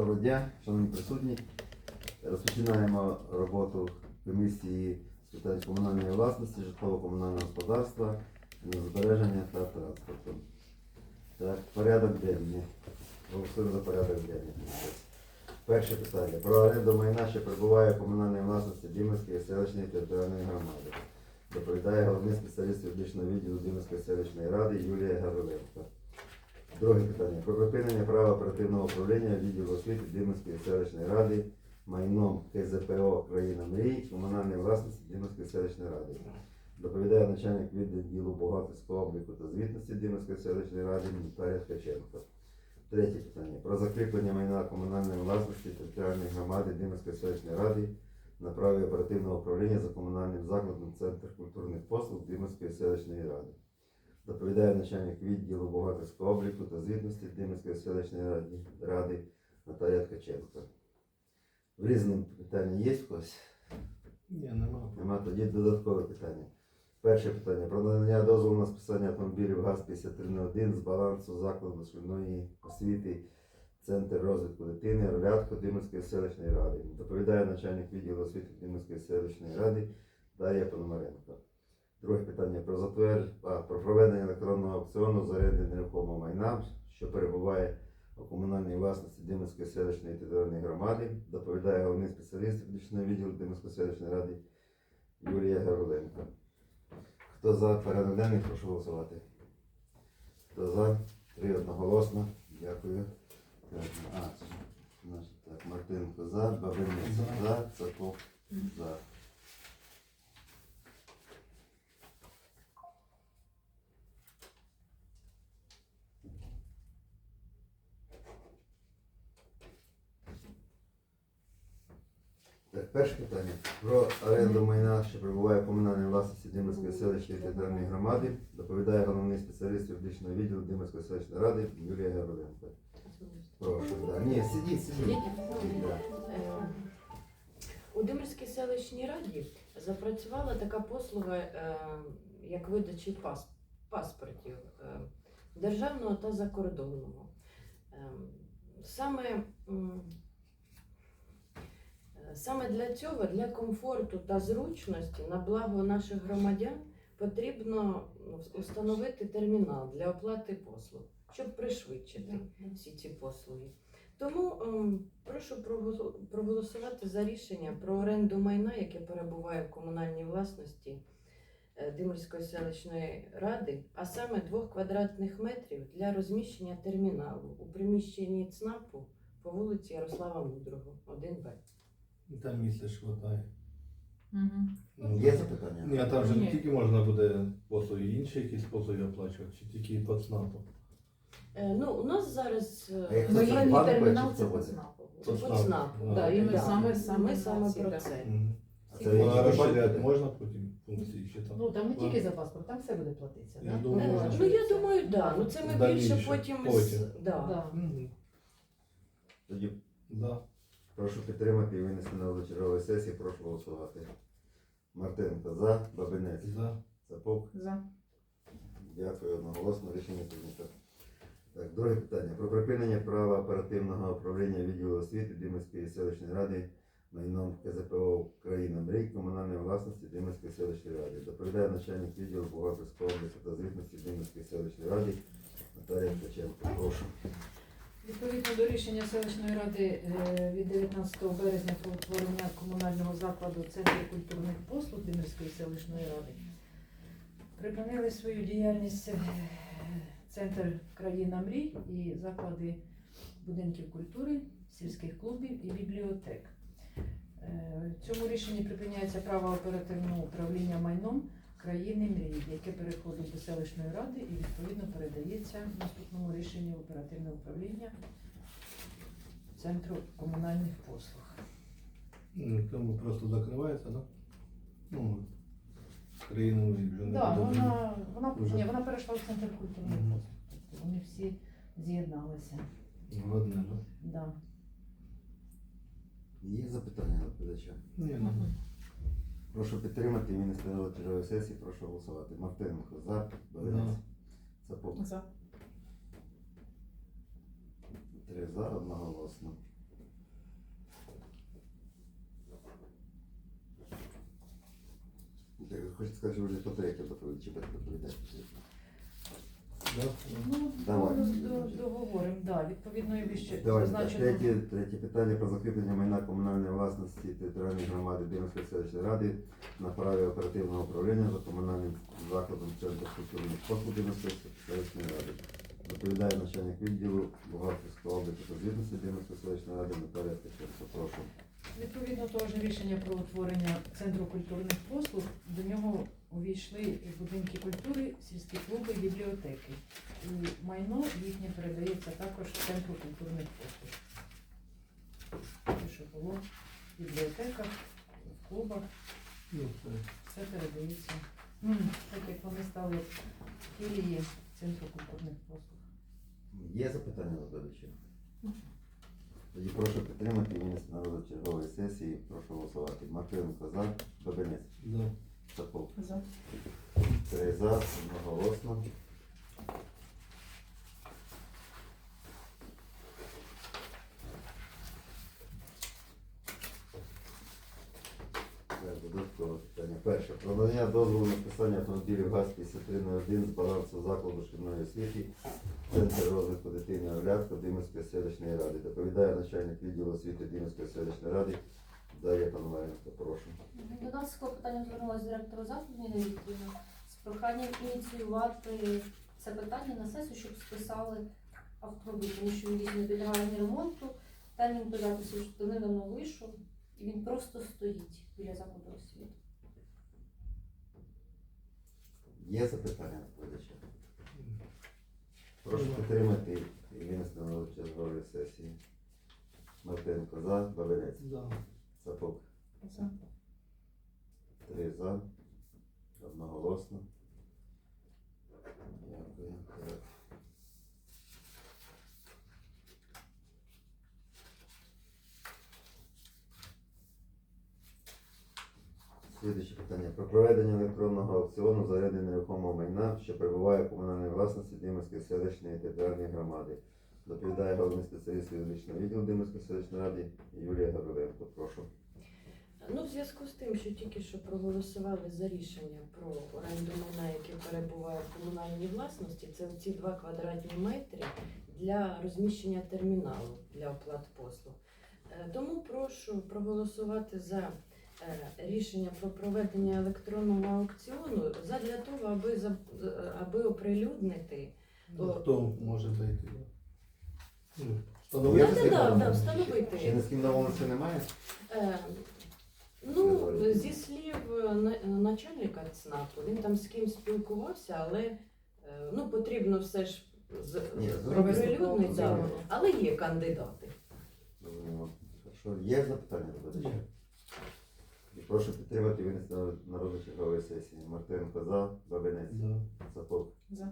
Доброго дня, шановні присутні. Розпочинаємо роботу комісії з питань комунальної власності, житлово-комунального господарства, збереження та транспорту. Так, порядок денний. Голосуємо за порядок денний. Перше питання. Про оренду майна, що перебуває в комунальній власності Дімської селищної територіальної громади. Доповідає головний спеціаліст юридичного відділу Дімської селищної ради Юлія Гавриленко. Друге питання. Про припинення права оперативного управління відділу освіти Дімської селищної ради майном КЗПО Країна Мрій комунальної власності Дімської селищної ради. Доповідає начальник відділу бухгалтерського обліку та звітності Дімської селищної ради Наталія Ткаченко. Третє питання. Про закріплення майна комунальної власності територіальної громади Димської селищної ради на праві оперативного управління за комунальним закладом Центр культурних послуг Димської селищної ради. Доповідає начальник відділу бухгалтерського обліку та звітності Димської селищної ради, Наталія Ткаченко. В різному питанні є когось? Ні, нема. Нема тоді додаткове питання. Перше питання про надання дозволу на списання автомобілів ГАЗ-5301 з балансу закладу шкільної освіти Центр розвитку дитини Ролятко Димирської селищної ради. Доповідає начальник відділу освіти Димирської селищної ради Дар'я Пономаренко. Друге питання про затвер... а, про проведення електронного аукціону з оренди нерухомого майна, що перебуває у комунальній власності Димирської селищної територіальної громади. Доповідає головний спеціаліст юридичного відділу Димирської селищної ради Юлія Гавриленко. Хто за порядок денний, прошу голосувати. Хто за? Три одноголосно. Дякую. Так, а, так, Мартинко за, Бабинець За. за, за. Так, перше питання. Про оренду майна, що перебуває в комунальній власності Димирської селищної територіальної громади, доповідає головний спеціаліст юридичного відділу Димирської селищної ради Юлія Гавриленко. Прошу, да. Ні, сидіть, сидіть. Да. У Димирській селищній раді запрацювала така послуга, е, як видачі паспортів е, державного та закордонного. Е, Саме, саме для цього, для комфорту та зручності на благо наших громадян потрібно установити термінал для оплати послуг, щоб пришвидшити всі ці послуги. Тому ем, прошу проголосувати за рішення про оренду майна, яке перебуває в комунальній власності е, Димирської селищної ради, а саме двох квадратних метрів для розміщення терміналу у приміщенні ЦНАПу по вулиці Ярослава Мудрого, 1Б. Там місця ж хватає. Мгм. Ну, Є запитання? Ні, а там же не Ні. тільки можна буде послуги, інші якісь послуги оплачувати, чи тільки по ЦНАПу. Е, ну, у нас зараз е, А як Ну, це їхній банк термінал це по буде? ЦНАПу. це по ЦНАП. ЦНАПу. Да, і ми Да. саме, саме, Ми саме про це. Мгм. А це Ну, а розширяти можна потім функції ще там? Ну там не тільки за паспорт, там все буде платитися. Я да? думаю, Е, можна. Ну я думаю, да. Ну це ми Дальніше, більше потім з- потім. да. Да. Мгм. Тоді Да. Прошу підтримати і винести на вечорової сесії, прошу голосувати. Мартинко за, Бабинець. За. Цапов. За. Дякую, одноголосно рішення прийнято. Так, друге питання. Про припинення права оперативного управління відділу освіти Димирської селищної ради майном КЗПО Україна Мрій комунальної власності Димирської селищної ради. Доповідає начальник відділу бухгалтерського обліку та звітності Димирської селищної ради Наталія Ткаченко. Прошу. Відповідно до рішення селищної ради е, від 19 березня про утворення комунального закладу Центру культурних послуг Димирської селищної ради припинили свою діяльність е, Центр країна мрій і заклади будинків культури, сільських клубів і бібліотек. Е, В цьому рішенні припиняється право оперативного управління майном країни мрії, яке переходить до селищної ради і відповідно передається в наступному рішенні в оперативне управління Центру комунальних послуг. Ну, Тому просто закривається, да? Ну, країну вже не Так, буде. вона, вона, Вже. ні, вона перейшла в центр культурних Мгм. послуг. Тобто Вони всі з'єдналися. Одне, да? Да. Є запитання до доповідача? Ні, Мгм. Прошу підтримати міністра тривої сесії, прошу голосувати. Мартиненко за, Берець, Цапок. За. Три за, одноголосно. Хочу сказати, що вже по третє доповідь, чи без доповідати. Да? Ну, Давай. договоримо, да, відповідно і вище Давайте так, зазначено. третє, третє питання про закріплення майна комунальної власності територіальної громади Димської селищної ради на праві оперативного управління за комунальним закладом Центру культурних послуг Димської селищної ради. Доповідає начальник відділу бухгалтерського обліку та звітності Димської селищної ради Наталія Ткаченко. Прошу. Відповідно того ж рішення про утворення центру культурних послуг, до нього увійшли будинки культури, сільські клуби, бібліотеки. І майно їхнє передається також центру культурних послуг. Те, що було в бібліотеках, в клубах, Ну, все. передається. Так як вони стали філії центру культурних послуг. Є запитання до доповідача? Тоді прошу підтримати і винести на розгляд чергової сесії. Прошу голосувати. Мартиненко за, Бабинець, Да. Сапог. За. Три за, одноголосно. Додаткове питання. Перше. Про надання дозволу на списання автомобілів ГАЗ-5301 з балансу закладу шкільної освіти Центр розвитку дитини Оглядка Димирської селищної ради. Доповідає начальник відділу освіти Димирської селищної ради Дар'я Пономаренко. Прошу. До нас з клопотанням звернулася директор Ніна Вікторівна з проханням ініціювати це питання на сесію, щоб списали автомобіль, тому що він дійсно не підлягає ремонту. Термін по запису що недавно вийшов, і він просто стоїть біля закладу освіти. Є запитання до доповідача? Прошу підтримати і винести на розгляд сесії. Мартинко за, Бабинець, За. Сапок. За. Три за. Одноголосно. Дякую. Так. Слідуюче питання. Про проведення електронного аукціону за оренди нерухомого майна, що перебуває в комунальній власності Димирської селищної територіальної громади. Доповідає головний спеціаліст юридичного відділу Димирської селищної ради Юлія Гавриленко. Прошу. Ну, в зв'язку з тим, що тільки що проголосували за рішення про оренду майна, яке перебуває в комунальній власності, це ці два квадратні метри для розміщення терміналу для оплат послуг. Е, Тому прошу проголосувати за рішення про проведення електронного аукціону задля того, аби за- е, аби оприлюднити. Ну, Хто може зайти? Ну, Встановити Так, так, так, встановити. Ще ні з ким вулиці немає? Е, Ну, зі слів е, на- начальника ЦНАПу, він там з ким спілкувався, але е, ну, потрібно все ж з- Ні, оприлюднити, але є кандидати. Зрозуміло. Хорошо. Є запитання до? Є. Прошу підтримати і винести на- розгляд чергової сесії. Мартиненко за, Бабинець, Да. Сапог. За.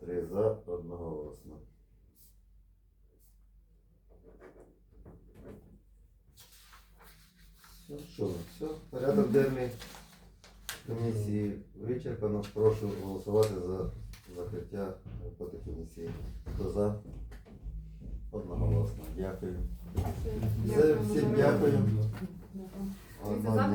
Три за, одноголосно. Ну що, все, порядок денний комісії вичерпано. Прошу голосувати за закриття роботи комісії. Хто за? Одноголосно. Дякую. Все, всім дякую. Да. Одного дня.